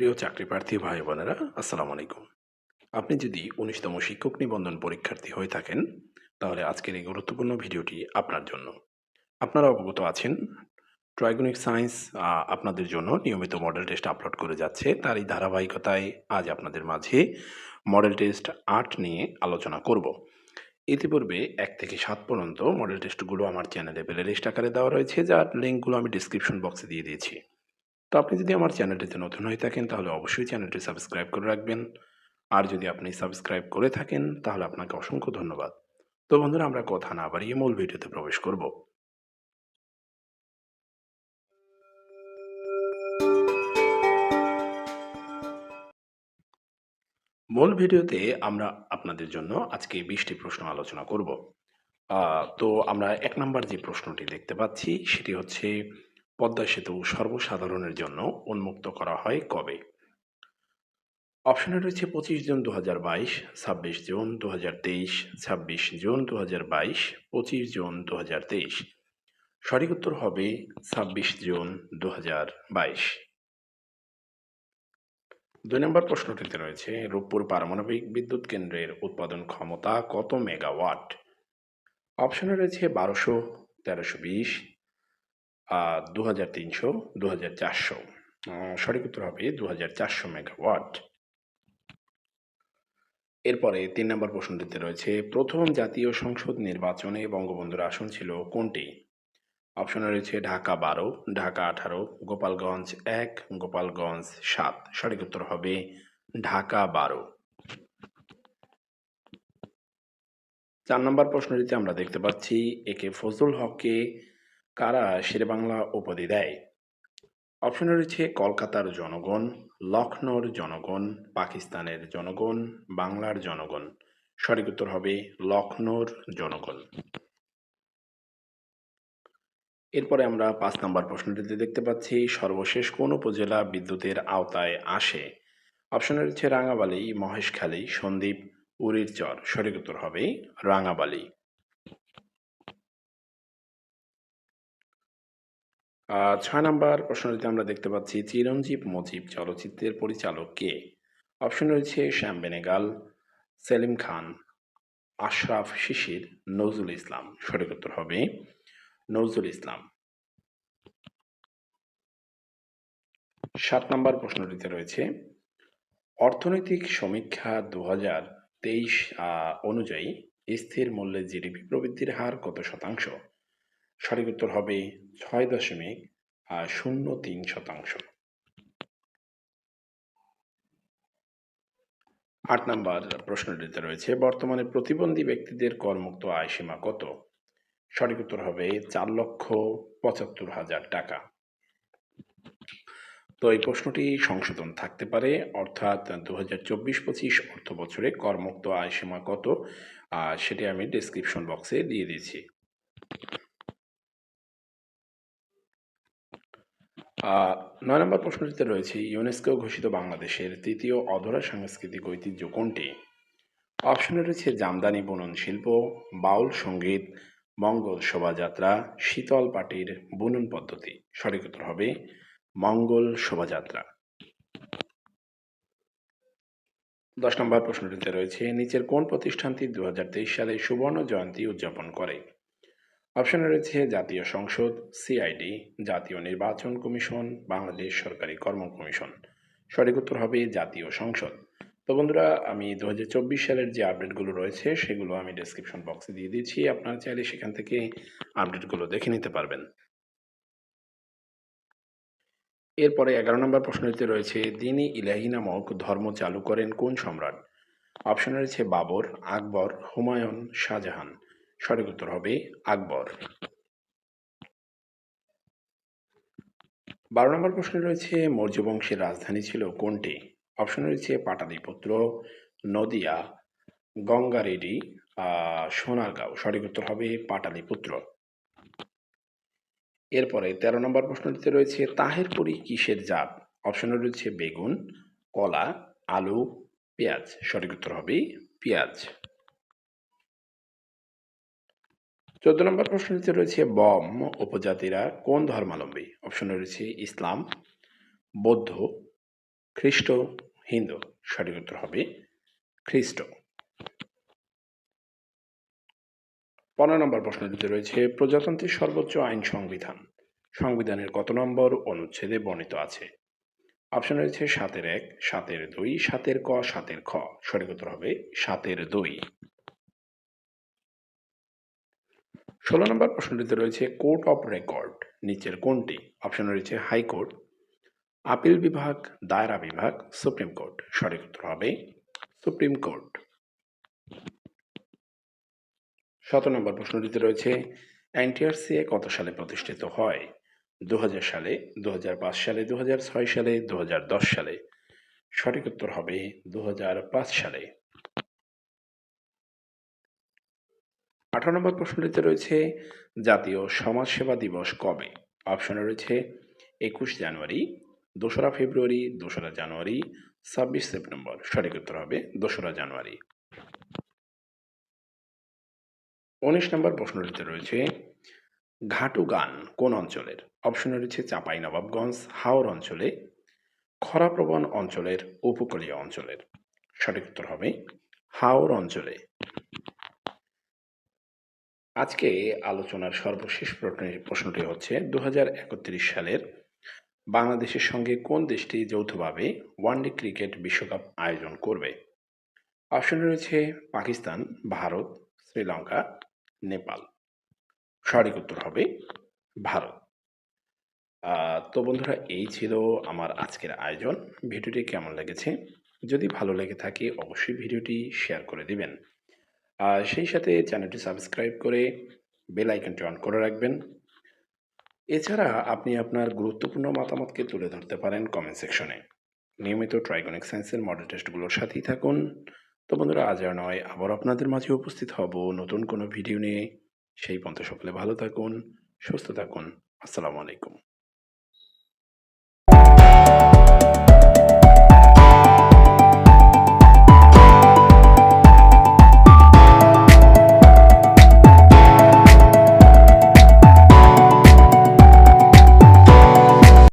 প্রিয় চাকরি প্রার্থী ভাই বোনেরা, আসসালামু আলাইকুম। আপনি যদি উনিশতম শিক্ষক নিবন্ধন পরীক্ষার্থী হয়ে থাকেন, তাহলে আজকের এই গুরুত্বপূর্ণ ভিডিওটি আপনার জন্য। আপনারা অবগত আছেন, ট্রাইগনিক সায়েন্স আপনাদের জন্য নিয়মিত মডেল টেস্ট আপলোড করে যাচ্ছে। তার এই ধারাবাহিকতায় আজ আপনাদের মাঝে মডেল টেস্ট আট নিয়ে আলোচনা করব। ইতিপূর্বে এক থেকে সাত পর্যন্ত মডেল টেস্টগুলো আমার চ্যানেলে প্লে লিস্ট আকারে দেওয়া রয়েছে, যার লিঙ্কগুলো আমি ডিসক্রিপশন বক্সে দিয়ে দিয়েছি। তো আপনি যদি আমার চ্যানেলটিতে নতুন হয়ে থাকেন, তাহলে অবশ্যই চ্যানেলটি সাবস্ক্রাইব করে রাখবেন। আর যদি আপনি সাবস্ক্রাইব করে থাকেন, তাহলে আপনাকে অসংখ্য ধন্যবাদ। তো বন্ধুরা, আমরা কথা না বাড়িয়ে মূল ভিডিওতে প্রবেশ করব। মূল ভিডিওতে আমরা আপনাদের জন্য আজকে বিশটি প্রশ্ন আলোচনা করব। তো আমরা এক নম্বর যে প্রশ্নটি দেখতে পাচ্ছি, সেটি হচ্ছে পদ্মা সেতু সর্বসাধারণের জন্য উন্মুক্ত করা হয় কবে? অপশনে রয়েছে পঁচিশ জুন দু হাজার বাইশ, ছাব্বিশ জুন দু হাজার তেইশ, ছাব্বিশ জুন দু হাজার বাইশ, পঁচিশ জুন দু হাজার তেইশ। সঠিক উত্তর হবে ছাব্বিশ জুন দু হাজার বাইশ। দুই নম্বর প্রশ্নটিতে রয়েছে, রূপপুর পারমাণবিক বিদ্যুৎ কেন্দ্রের উৎপাদন ক্ষমতা কত মেগাওয়াট? অপশনে রয়েছে বারোশো, তেরোশো বিশ দু হাজার তিনশো দু হাজার চারশো সঠিক উত্তর হবে দু হাজার চারশো মেগাওয়াট। এরপরে তিন নম্বর প্রশ্নটিতে রয়েছে, প্রথম জাতীয় সংসদ নির্বাচনে বঙ্গবন্ধুর আসন ছিল কোনটি? অপশনে রয়েছে ঢাকা বারো, ঢাকা আঠারো, গোপালগঞ্জ এক, গোপালগঞ্জ সাত। সঠিক উত্তর হবে ঢাকা বারো। চার নম্বর প্রশ্নটিতে আমরা দেখতে পাচ্ছি একে ফজলুল হককে কারা শেরেবাংলা উপাধি দেয়? অপশনে রয়েছে কলকাতার জনগণ লখনৌর জনগণ, পাকিস্তানের জনগণ, বাংলার জনগণ। সঠিক উত্তর হবে লখনৌর জনগণ। এরপরে আমরা পাঁচ নম্বর প্রশ্নটিতে দেখতে পাচ্ছি, সর্বশেষ কোন উপজেলা বিদ্যুতের আওতায় আসে? অপশনে রয়েছে রাঙাবালি, মহেশখালী, সন্দ্বীপ উরির চর সঠিক উত্তর হবে রাঙাবালি। ছয় নম্বর প্রশ্নটিতে আমরা দেখতে পাচ্ছি, চিরঞ্জীব মুজিব চলচ্চিত্রের পরিচালক কে? অপশন রয়েছে শ্যাম বেনেগাল, সেলিম খান, আশরাফ শিশির, নজরুল ইসলাম। সঠিক উত্তর হবে নজরুল ইসলাম। সাত নম্বর প্রশ্নটিতে রয়েছে, অর্থনৈতিক সমীক্ষা দু হাজার তেইশ অনুযায়ী স্থির মূল্যে জিডিপি প্রবৃদ্ধির হার কত শতাংশ? সঠিক উত্তর হবে ছয় দশমিক শূন্য তিন শতাংশ। আট নম্বর প্রশ্নটিতে রয়েছে, বর্তমানে প্রতিবন্ধী ব্যক্তিদের করমুক্ত আয় সীমা কত? সঠিক উত্তর হবে চার লক্ষ পঁচাত্তর হাজার টাকা। তো এই প্রশ্নটি সংশোধন থাকতে পারে, অর্থাৎ দু হাজার চব্বিশ পঁচিশ অর্থ বছরে করমুক্ত আয় সীমা কত? সেটি আমি ডিসক্রিপশন বক্সে দিয়ে দিয়েছি। নয় নম্বর প্রশ্নটিতে রয়েছে, ইউনেস্কো ঘোষিত বাংলাদেশের তৃতীয় অধরা সাংস্কৃতিক ঐতিহ্য কোনটি? অপশনে রয়েছে, জামদানি বুনন শিল্প, বাউল সংগীত, মঙ্গল শোভাযাত্রা, শীতল পাটির বুনন পদ্ধতি। সঠিক উত্তর হবে, মঙ্গল শোভাযাত্রা। দশ নম্বর প্রশ্নটিতে রয়েছে, নিচের কোন প্রতিষ্ঠানটি দু হাজার তেইশ সালে সুবর্ণ জয়ন্তী উদযাপন করে? অপশনে রয়েছে জাতীয় সংসদ, সিআইডি, জাতীয় নির্বাচন কমিশন, বাংলাদেশ সরকারি কর্ম কমিশন। সঠিক উত্তর হবে জাতীয় সংসদ। তো বন্ধুরা, আমি দু হাজার চব্বিশ সালের যে আপডেটগুলো রয়েছে, সেগুলো আমি ডেসক্রিপশন বক্সে দিয়ে দিচ্ছি। আপনারা চাইলে সেখান থেকে আপডেটগুলো দেখে নিতে পারবেন। এরপরে এগারো নম্বর প্রশ্নটিতে রয়েছে, দিনী ইলাহি নামক ধর্ম চালু করেন কোন সম্রাট? অপশনে রয়েছে, বাবর, আকবর, হুমায়ুন শাহজাহান। সঠিক উত্তর হবে আকবর। বারো নম্বর প্রশ্নে রয়েছে, মৌর্য বংশের রাজধানী ছিল কোনটি? অপশনে রয়েছে, পাটালিপুত্র, নদিয়া গঙ্গারেডি সোনারগাঁও। সঠিক উত্তর হবে পাটালিপুত্র। এরপরে তেরো নম্বর প্রশ্নটিতে রয়েছে, তাহেরপুরি কিসের জাত? অপশনে রয়েছে, বেগুন, কলা, আলু, পেঁয়াজ। সঠিক উত্তর হবে পেঁয়াজ। চোদ্দ নম্বর প্রশ্নটিতে রয়েছে, বম উপজাতিরা কোন ধর্মাবলম্বী? অপশনে রয়েছে, ইসলাম, বৌদ্ধ, খ্রিস্ট, হিন্দু। সঠিক উত্তর হবে, খ্রিস্ট। পনেরো নম্বর প্রশ্নটিতে রয়েছে, প্রজাতন্ত্রের সর্বোচ্চ আইন সংবিধান। সংবিধানের কত নম্বর অনুচ্ছেদে বর্ণিত আছে? অপশন রয়েছে, সাতের এক, সাতের দুই, সাতের ক, সাতের খ। সঠিক উত্তর হবে, সাতের দুই। ষোলো নম্বর প্রশ্নটিতে রয়েছে, কোর্ট অফ রেকর্ড, নিচের কোনটি? অপশন রয়েছে, হাইকোর্ট, আপিল বিভাগ, দায়রা বিভাগ, সুপ্রিম কোর্ট। সঠিক উত্তর হবে, সুপ্রিম কোর্ট। সতেরো নম্বর প্রশ্নটিতে রয়েছে এনটিআরসিএ কত সালে প্রতিষ্ঠিত হয়? দু হাজার সালে দু হাজার পাঁচ সালে দু হাজার ছয় সালে দু হাজার দশ সালে। সঠিক উত্তর হবে দু হাজার পাঁচ সালে। আঠারো নম্বর প্রশ্নটিতে রয়েছে, জাতীয় সমাজসেবা দিবস কবে? অপশনে রয়েছে, একুশ জানুয়ারি, দোসরা ফেব্রুয়ারি, দোসরা জানুয়ারি, ছাব্বিশ সেপ্টেম্বর। সঠিক উত্তর হবে দোসরা জানুয়ারি। উনিশ নম্বর প্রশ্নটিতে রয়েছে, ঘাটু গান কোন অঞ্চলের? অপশনে রয়েছে, চাপাই নবাবগঞ্জ, হাওর অঞ্চলে, খরাপ্রবণ অঞ্চলের উপকূলীয় অঞ্চলের। সঠিক উত্তর হবে হাওর অঞ্চলে। আজকে আলোচনার সর্বশেষ প্রশ্ন- প্রশ্নটি হচ্ছে দু হাজার একত্রিশ সালের বাংলাদেশের সঙ্গে কোন দেশটি যৌথভাবে ওয়ানডে ক্রিকেট বিশ্বকাপ আয়োজন করবে? অপশনে রয়েছে, পাকিস্তান, ভারত, শ্রীলঙ্কা, নেপাল। সঠিক উত্তর হবে, ভারত। তো বন্ধুরা, এই ছিল আমার আজকের আয়োজন। ভিডিওটি কেমন লেগেছে? যদি ভালো লেগে থাকে, অবশ্যই ভিডিওটি শেয়ার করে দিবেন। আর সেই সাথে চ্যানেলটি সাবস্ক্রাইব করে বেল আইকনটি অন করে রাখবেন। এছাড়া আপনি আপনার গুরুত্বপূর্ণ মতামতকে তুলে ধরতে পারেন কমেন্ট সেকশনে নিয়মিত ট্রাইগনিক সায়েন্সের মডেল টেস্টগুলোর সাথেই থাকুন। তো বন্ধুরা, আজ আর নয় আবার আপনাদের মাঝে উপস্থিত হব নতুন কোনো ভিডিও নিয়ে। সেই পর্যন্ত সকলে ভালো থাকুন, সুস্থ থাকুন। আসসালামু আলাইকুম।